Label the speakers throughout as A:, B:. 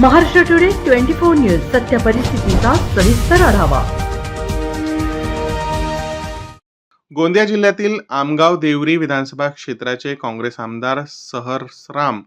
A: Maharashtra today twenty four news सत्य परिस्थितीचा सविस्तर आढावा.
B: गोंदिया जिल्ह्यातील आमगाव देवरी विधानसभा क्षेत्राचे काँग्रेस आमदार सहर्सराम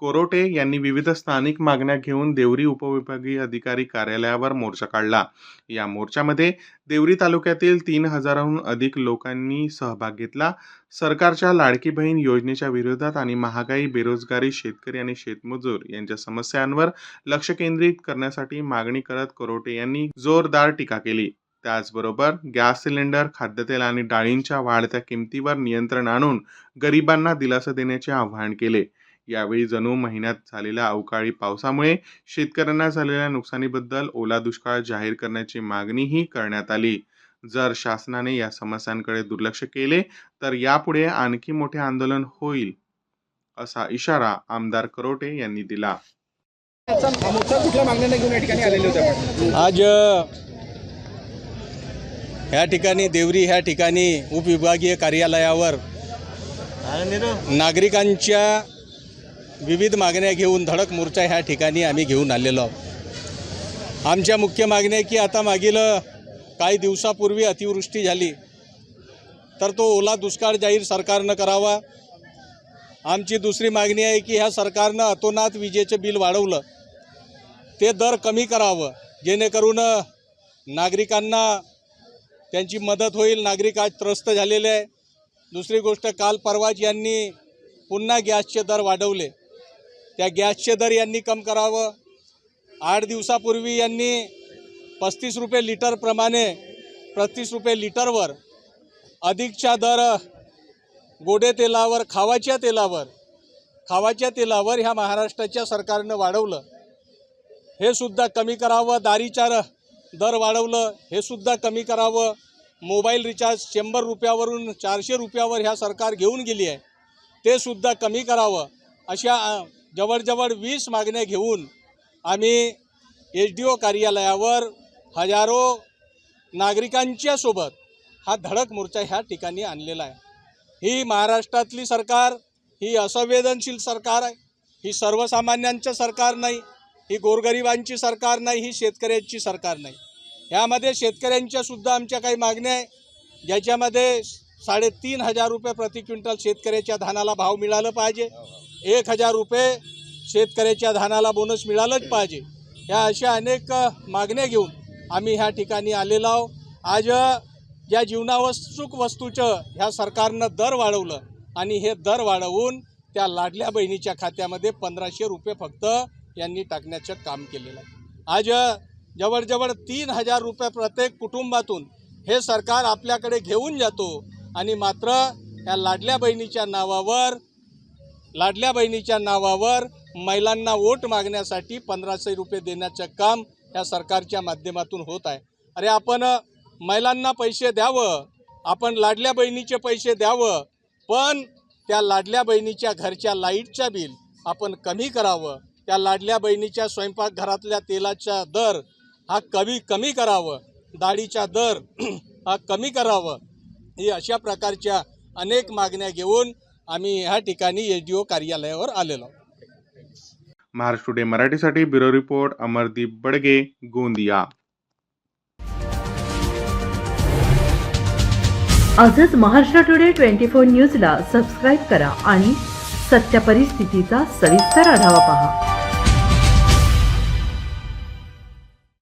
B: कोरोटे यांनी विविध स्थानिक मागण्या घेऊन देवरी उपविभागीय अधिकारी कार्यालयावर मोर्चा काढला. या मोर्चामध्ये देवरी तालुक्यातील तीन हजाराहून अधिक लोकांनी सहभाग घेतला. सरकारच्या लाडकी बहीण योजनेच्या विरोधात आणि महागाई बेरोजगारी शेतकरी आणि शेतमजूर यांच्या समस्यांवर लक्ष केंद्रित करण्यासाठी मागणी करत कोरोटे यांनी जोरदार टीका केली. त्याचबरोबर गॅस सिलेंडर खाद्यतेल आणि डाळींच्या वाढत्या किमतीवर नियंत्रण आणून गरिबांना दिलासा देण्याचे आवाहन केले. यावेळी जणू महिन्यात झालेल्या अवकाळी पावसामुळे शेतकऱ्यांना झालेल्या नुकसानीबद्दल ओला दुष्काळ जाहीर करण्याची मागणीही करण्यात आली. जर शासनाने या समस्यांकडे दुर्लक्ष केले तर यापुढे आणखी मोठे आंदोलन होईल असा इशारा आमदार करोटे यांनी दिला.
C: आज ह्या ठिकाणी देवरी ह्या ठिकाणी उपविभागीय कार्यालयावर नागरिकांच्या विविध मागण्या घेऊन धडक मोर्चा ह्या ठिकाणी आम्ही घेऊन आलेलो आहोत. आमच्या मुख्य मागण्या की आता मागील काही दिवसापूर्वी अतिवृष्टी झाली. तर तो ओला दुष्काळ जाहीर सरकारनं करावा. आमची दुसरी मागणी आहे की ह्या सरकारनं अतोनात विजेचं बिल वाढवलं. ते दर कमी करावं. जेणेकरून नागरिकांना त्यांची मदत होईल नागरिक आज त्रस्त झालेले आहे. दुसरी गोष्ट काल परवाज यांनी पुन्हा गॅसचे दर वाढवले. त्या गॅसचे दर यांनी कम करावं. आठ दिवसापूर्वी यांनी पस्तीस रुपये लिटरप्रमाणे पस्तीस रुपये लिटरवर अधिकच्या दर गोडे तेलावर खावाच्या तेलावर खावाच्या तेलावर ह्या महाराष्ट्राच्या सरकारनं वाढवलं. हे सुद्धा कमी करावं. दारीच्या दर वाढवलं. हे सुद्धा कमी करावं. मोबाईल रिचार्ज शंभर रुपयावरून चारशे रुपयावर ह्या सरकार घेऊन गेली आहे. ते सुद्धा कमी करावं. अशा जवळजवळ वीस मागण्या घेऊन आम्ही एच डी ओ कार्यालयावर हजारो नागरिकांच्या सोबत हा धडक मोर्चा ह्या ठिकाणी आणलेला आहे. ही महाराष्ट्रातली सरकार ही असंवेदनशील सरकार आहे. ही सर्वसामान्यांचं सरकार नाही ही गोरगरिबांची सरकार नाही ही शेतकऱ्यांची सरकार नाही. ह्यामध्ये शेतकऱ्यांच्यासुद्धा आमच्या काही मागण्या आहे. ज्याच्यामध्ये साडेतीन हजार रुपये प्रति क्विंटल शेतकऱ्याच्या धानाला भाव मिळालं पाहिजे. एक हजार रुपये शेतकऱ्याच्या धानाला बोनस मिळालंच पाहिजे. ह्या अशा अनेक मागण्या घेऊन आम्ही ह्या ठिकाणी आलेलो आहोत. आज या जीवनावश्यक वस्तूचं ह्या सरकारनं दर वाढवलं आणि हे दर वाढवून त्या लाडल्या बहिणीच्या खात्यामध्ये पंधराशे रुपये फक्त यांनी टाकण्याचं काम केलेलं आहे. आज जवळजवळ तीन हजार रुपये प्रत्येक कुटुंबातून हे सरकार आपल्याकडे घेऊन जातो आणि मात्र या लाडल्या बहिणीच्या नावावर लाडल्या बहिणीच्या नावावर महिलांना वोट मागण्यासाठी पंधराशे रुपये देण्याचं काम या सरकारच्या माध्यमातून होत आहे. अरे आपण महिलांना पैसे द्यावं आपण लाडल्या बहिणीचे पैसे द्यावं पण त्या लाडल्या बहिणीच्या घरच्या लाईटच्या बिल आपण कमी करावं त्या लाडल्या बहिणीच्या स्वयंपाकघरातल्या तेलाचा दर हा कमी कमी करावं डाळीचा दर हा कमी करावं ही अशा प्रकारच्या अनेक मागण्या घेऊन आम्ही ह्या ठिकाणी एच डी ओ कार्यालयावर आलेलो आहोत.
B: महाराष्ट्र टुडे मराठीसाठी ब्युरो रिपोर्ट अमरदीप बडगे गोंदिया
A: आजच महाराष्ट्र टुडे ट्वेंटी फोर न्यूजला सबस्क्राईब करा आणि सत्य परिस्थितीचा सविस्तर आढावा पहा